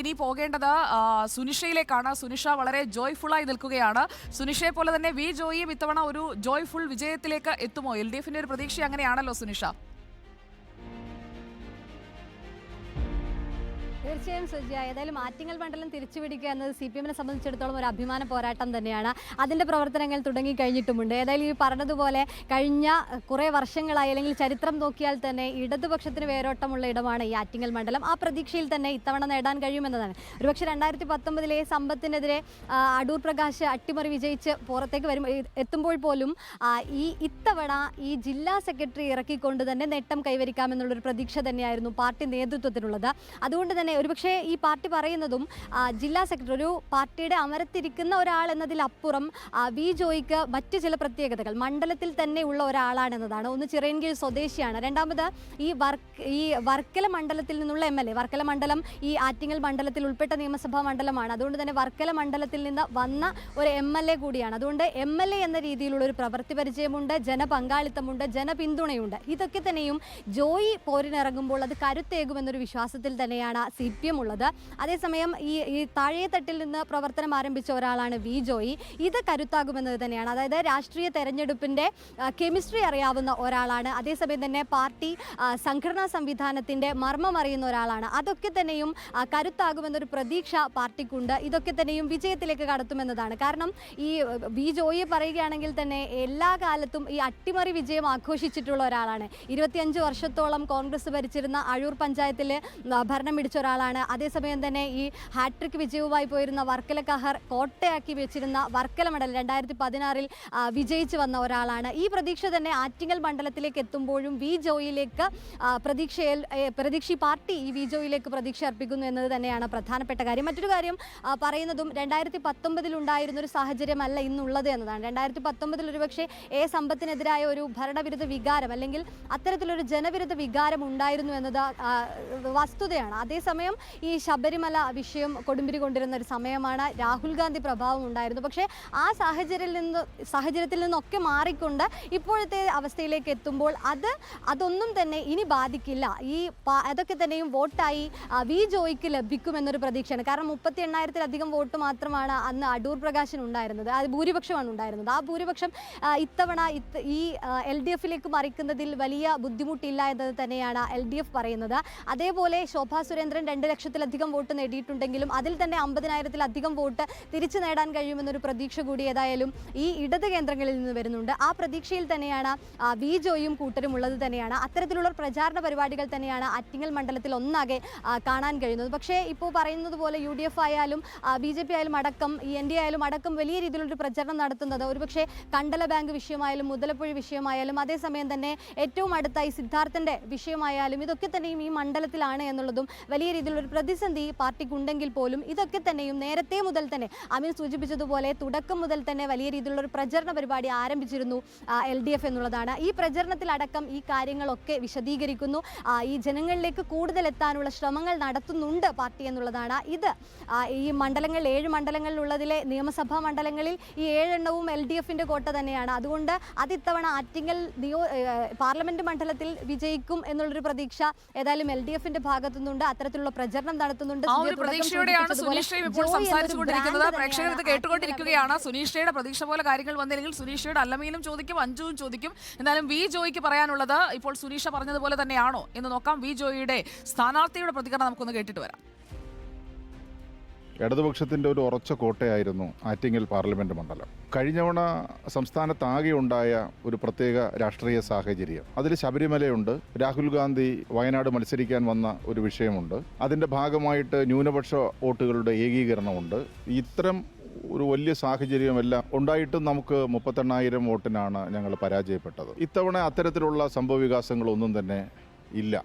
ഇനി പോകേണ്ടത് സുനിഷയിലേക്കാണ്. സുനിഷ വളരെ ജോയ്ഫുൾ ആയി നിൽക്കുകയാണ്. സുനിഷയെ പോലെ തന്നെ വി ജോയിയും ഇത്തവണ ഒരു ജോയ്ഫുൾ വിജയത്തിലേക്ക് എത്തുമോ? എൽ ഡി എഫിന്റെ ഒരു പ്രതീക്ഷ അങ്ങനെയാണല്ലോ സുനിഷ? തീർച്ചയായും സുജി ഏതായാലും ആറ്റിങ്ങൽ മണ്ഡലം തിരിച്ചുപിടിക്കുക എന്നത് സി പി എമ്മിനെ സംബന്ധിച്ചിടത്തോളം ഒരു അഭിമാന പോരാട്ടം തന്നെയാണ്. അതിന്റെ പ്രവർത്തനങ്ങൾ തുടങ്ങി കഴിഞ്ഞിട്ടുമുണ്ട് ഏതായാലും ഈ പറഞ്ഞതുപോലെ കഴിഞ്ഞ കുറേ വർഷങ്ങളായി അല്ലെങ്കിൽ ചരിത്രം നോക്കിയാൽ തന്നെ ഇടതുപക്ഷത്തിന് വേരോട്ടമുള്ള ഇടമാണ് ഈ ആറ്റിങ്ങൽ മണ്ഡലം. ആ പ്രതീക്ഷയിൽ തന്നെ ഇത്തവണ നേടാൻ കഴിയുമെന്നതാണ്. ഒരുപക്ഷെ രണ്ടായിരത്തി പത്തൊമ്പതിലെ സമ്പത്തിനെതിരെ അടൂർ പ്രകാശ് അട്ടിമറി വിജയിച്ച് പുറത്തേക്ക് വരും എത്തുമ്പോൾ പോലും ഈ ഇത്തവണ ഈ ജില്ലാ സെക്രട്ടറി ഇറക്കിക്കൊണ്ട് തന്നെ നേട്ടം കൈവരിക്കാമെന്നുള്ളൊരു പ്രതീക്ഷ തന്നെയായിരുന്നു പാർട്ടി നേതൃത്വത്തിനുള്ളത്. അതുകൊണ്ട് തന്നെ ഒരുപക്ഷെ ഈ പാർട്ടി പറയുന്നതും ജില്ലാ സെക്രട്ടറി ഒരു പാർട്ടിയുടെ അമരത്തിരിക്കുന്ന ഒരാൾ എന്നതിലപ്പുറം വി ജോയിക്ക് മറ്റ് ചില പ്രത്യേകതകൾ. മണ്ഡലത്തിൽ തന്നെ ഉള്ള ഒരാളാണെന്നതാണ് ഒന്ന് ചിറയൻകീഴ് സ്വദേശിയാണ്. രണ്ടാമത് ഈ വർക്ക് ഈ വർക്കല മണ്ഡലത്തിൽ നിന്നുള്ള എം എൽ വർക്കല മണ്ഡലം ഈ ആറ്റിങ്ങൽ മണ്ഡലത്തിൽ ഉൾപ്പെട്ട നിയമസഭാ മണ്ഡലമാണ്. അതുകൊണ്ട് തന്നെ വർക്കല മണ്ഡലത്തിൽ നിന്ന് വന്ന ഒരു എം കൂടിയാണ്. അതുകൊണ്ട് എ എന്ന രീതിയിലുള്ള ഒരു പ്രവൃത്തി പരിചയമുണ്ട് ജനപങ്കാളിത്തമുണ്ട് ജനപിന്തുണയുണ്ട്. ഇതൊക്കെ തന്നെയും ജോയി പോരിനിറങ്ങുമ്പോൾ അത് കരുത്തേകുമെന്നൊരു വിശ്വാസത്തിൽ തന്നെയാണ് സി ഉള്ളത് അതേസമയം ഈ ഈ താഴെ തട്ടിൽ നിന്ന് പ്രവർത്തനം ആരംഭിച്ച ഒരാളാണ് വി ജോയി. ഇത് കരുത്താകുമെന്നത് തന്നെയാണ്. അതായത് രാഷ്ട്രീയ തെരഞ്ഞെടുപ്പിന്റെ കെമിസ്ട്രി അറിയാവുന്ന ഒരാളാണ്. അതേസമയം തന്നെ പാർട്ടി സംഘടനാ സംവിധാനത്തിന്റെ മർമ്മം അറിയുന്ന ഒരാളാണ്. അതൊക്കെ തന്നെയും കരുത്താകുമെന്നൊരു പ്രതീക്ഷ പാർട്ടിക്കുണ്ട്. ഇതൊക്കെ തന്നെയും വിജയത്തിലേക്ക് കടത്തുമെന്നതാണ്. കാരണം ഈ വി ജോയിയെ പറയുകയാണെങ്കിൽ തന്നെ എല്ലാ കാലത്തും ഈ അട്ടിമറി വിജയം ആഘോഷിച്ചിട്ടുള്ള ഒരാളാണ്. ഇരുപത്തിയഞ്ച് വർഷത്തോളം കോൺഗ്രസ് ഭരിച്ചിരുന്ന അഴൂർ പഞ്ചായത്തിൽ ഭരണം പിടിച്ച ഒരാളാണ്. അതേസമയം തന്നെ ഈ ഹാട്രിക് വിജയവുമായി പോയിരുന്ന വർക്കല കഹർ കോട്ടയാക്കി വെച്ചിരുന്ന വർക്കല മെഡൽ രണ്ടായിരത്തി പതിനാറിൽ വിജയിച്ചു വന്ന ഒരാളാണ്. ഈ പ്രതീക്ഷ തന്നെ ആറ്റിങ്ങൽ മണ്ഡലത്തിലേക്ക് എത്തുമ്പോഴും വി ജോയിലേക്ക് പ്രതീക്ഷയിൽ പ്രതീക്ഷ പാർട്ടി ഈ വി ജോയിലേക്ക് പ്രതീക്ഷ അർപ്പിക്കുന്നു എന്നത് തന്നെയാണ് പ്രധാനപ്പെട്ട കാര്യം. മറ്റൊരു കാര്യം പറയുന്നതും രണ്ടായിരത്തി പത്തൊമ്പതിൽ ഉണ്ടായിരുന്ന ഒരു സാഹചര്യമല്ല ഇന്നുള്ളത് എന്നതാണ്. രണ്ടായിരത്തി പത്തൊമ്പതിൽ ഒരുപക്ഷെ എ സമ്പത്തിനെതിരായ ഒരു ഭരണവിരുദ്ധ വികാരം അല്ലെങ്കിൽ അത്തരത്തിലൊരു ജനവിരുദ്ധ വികാരം ഉണ്ടായിരുന്നു എന്നത് വസ്തുതയാണ്. അതേസമയം ഈ ശബരിമല വിഷയം കൊടുമ്പിരി കൊണ്ടിരുന്ന ഒരു സമയമാണ്. രാഹുൽ ഗാന്ധി പ്രഭാവം ഉണ്ടായിരുന്നു. പക്ഷേ ആ സാഹചര്യത്തിൽ നിന്ന് സാഹചര്യത്തിൽ നിന്നൊക്കെ മാറിക്കൊണ്ട് ഇപ്പോഴത്തെ അവസ്ഥയിലേക്ക് എത്തുമ്പോൾ അത് അതൊന്നും തന്നെ ഇനി ബാധിക്കില്ല. ഈ അതൊക്കെ തന്നെയും വോട്ടായി വി ജോയിക്ക് ലഭിക്കുമെന്നൊരു പ്രതീക്ഷയാണ്. കാരണം മുപ്പത്തി എണ്ണായിരത്തിലധികം വോട്ട് മാത്രമാണ് അന്ന് അടൂർ പ്രകാശിന് ഉണ്ടായിരുന്നത്. അത് ഭൂരിപക്ഷമാണ് ഉണ്ടായിരുന്നത്. ആ ഭൂരിപക്ഷം ഇത്തവണ ഇത്ത- ഈ എൽ ഡി എഫിലേക്ക് മറിക്കുന്നതിൽ വലിയ ബുദ്ധിമുട്ടില്ല എന്നത് തന്നെയാണ് എൽ ഡി എഫ് പറയുന്നത്. അതേപോലെ ശോഭാ സുരേന്ദ്രൻ രണ്ട് ലക്ഷത്തിലധികം വോട്ട് നേടിയിട്ടുണ്ടെങ്കിലും അതിൽ തന്നെ അമ്പതിനായിരത്തിലധികം വോട്ട് തിരിച്ചു നേടാൻ കഴിയുമെന്നൊരു പ്രതീക്ഷ കൂടി ഏതായാലും ഈ ഇടത് കേന്ദ്രങ്ങളിൽ നിന്ന് വരുന്നുണ്ട്. ആ പ്രതീക്ഷയിൽ തന്നെയാണ് വി ജോയും കൂട്ടരും ഉള്ളത് തന്നെയാണ്. അത്തരത്തിലുള്ള പ്രചാരണ പരിപാടികൾ തന്നെയാണ് അറ്റിങ്ങൽ മണ്ഡലത്തിൽ ഒന്നാകെ കാണാൻ കഴിയുന്നത്. പക്ഷേ ഇപ്പോൾ പറയുന്നത് പോലെ യു ഡി എഫ് ആയാലും ബി ജെ പി ആയാലും അടക്കം ഈ എൻ ഡി ആയാലും അടക്കം വലിയ രീതിയിലുള്ള ഒരു പ്രചരണം നടത്തുന്നത്. ഒരുപക്ഷെ കണ്ടല ബാങ്ക് വിഷയമായാലും മുതലപ്പുഴ വിഷയമായാലും അതേസമയം തന്നെ ഏറ്റവും അടുത്തായി സിദ്ധാർത്ഥന്റെ വിഷയമായാലും ഇതൊക്കെ തന്നെയും ഈ മണ്ഡലത്തിലാണ് എന്നുള്ളതും വലിയ രീതിയിലുള്ള ഒരു പ്രതിസന്ധി പാർട്ടിക്കുണ്ടെങ്കിൽ പോലും ഇതൊക്കെ തന്നെയും നേരത്തെ മുതൽ തന്നെ അമീൻ സൂചിപ്പിച്ചതുപോലെ തുടക്കം മുതൽ തന്നെ വലിയ രീതിയിലുള്ള ഒരു പ്രചരണ പരിപാടി ആരംഭിച്ചിരുന്നു എൽ ഡി എഫ് എന്നുള്ളതാണ്. ഈ പ്രചരണത്തിലടക്കം ഈ കാര്യങ്ങളൊക്കെ വിശദീകരിക്കുന്നു. ഈ ജനങ്ങളിലേക്ക് കൂടുതൽ എത്താനുള്ള ശ്രമങ്ങൾ നടത്തുന്നുണ്ട് പാർട്ടി എന്നുള്ളതാണ്. ഇത് ഈ മണ്ഡലങ്ങൾ ഏഴ് മണ്ഡലങ്ങളിലുള്ളതിലെ നിയമസഭാ മണ്ഡലങ്ങളിൽ ഈ ഏഴെണ്ണവും എൽ ഡി എഫിന്റെ കോട്ട തന്നെയാണ്. അതുകൊണ്ട് അത് ഇത്തവണ ആറ്റിങ്ങൽ നിയോ പാർലമെന്റ് മണ്ഡലത്തിൽ വിജയിക്കും എന്നുള്ളൊരു പ്രതീക്ഷ ഏതായാലും എൽ ഡി എഫിന്റെ ഭാഗത്തുനിന്നുണ്ട്. അത്തരത്തിലുള്ള പ്രചരണം നടത്തുന്നുണ്ട്. ആ ഒരു പ്രതീക്ഷയോടെയാണ് സുനീഷയും ഇപ്പോൾ സംസാരിച്ചുകൊണ്ടിരിക്കുന്നത് പ്രേക്ഷകർ ഇത് കേട്ടുകൊണ്ടിരിക്കുകയാണ്. സുനീഷയുടെ പ്രതീക്ഷ പോലെ കാര്യങ്ങൾ വന്നില്ലെങ്കിൽ സുനീഷയുടെ അല്ലമീനും ചോദിക്കും അഞ്ജുവും ചോദിക്കും. എന്നാലും വി ജോയിക്ക് പറയാനുള്ളത് ഇപ്പോൾ സുനീഷ പറഞ്ഞതുപോലെ തന്നെയാണോ എന്ന് നോക്കാം. വി ജോയിയുടെ സ്ഥാനാർത്ഥിയുടെ പ്രതികരണം നമുക്കൊന്ന് കേട്ടിട്ട് വരാം. ഇടതുപക്ഷത്തിന്റെ ഒരു ഉറച്ച കോട്ടയായിരുന്നു ആറ്റിങ്ങൽ പാർലമെന്റ് മണ്ഡലം. കഴിഞ്ഞവണ സംസ്ഥാനത്താകെ ഉണ്ടായ ഒരു പ്രത്യേക രാഷ്ട്രീയ സാഹചര്യം. അതിൽ ശബരിമലയുണ്ട് രാഹുൽ ഗാന്ധി വയനാട് മത്സരിക്കാൻ വന്ന ഒരു വിഷയമുണ്ട്. അതിന്റെ ഭാഗമായിട്ട് ന്യൂനപക്ഷ വോട്ടുകളുടെ ഏകീകരണമുണ്ട്. ഇത്തരം ഒരു വലിയ സാഹചര്യമെല്ലാം ഉണ്ടായിട്ടും നമുക്ക് മുപ്പത്തെണ്ണായിരം വോട്ടിനാണ് ഞങ്ങൾ പരാജയപ്പെട്ടത്. ഇത്തവണ അത്തരത്തിലുള്ള സംഭവവികാസങ്ങളൊന്നും തന്നെ ഇല്ല.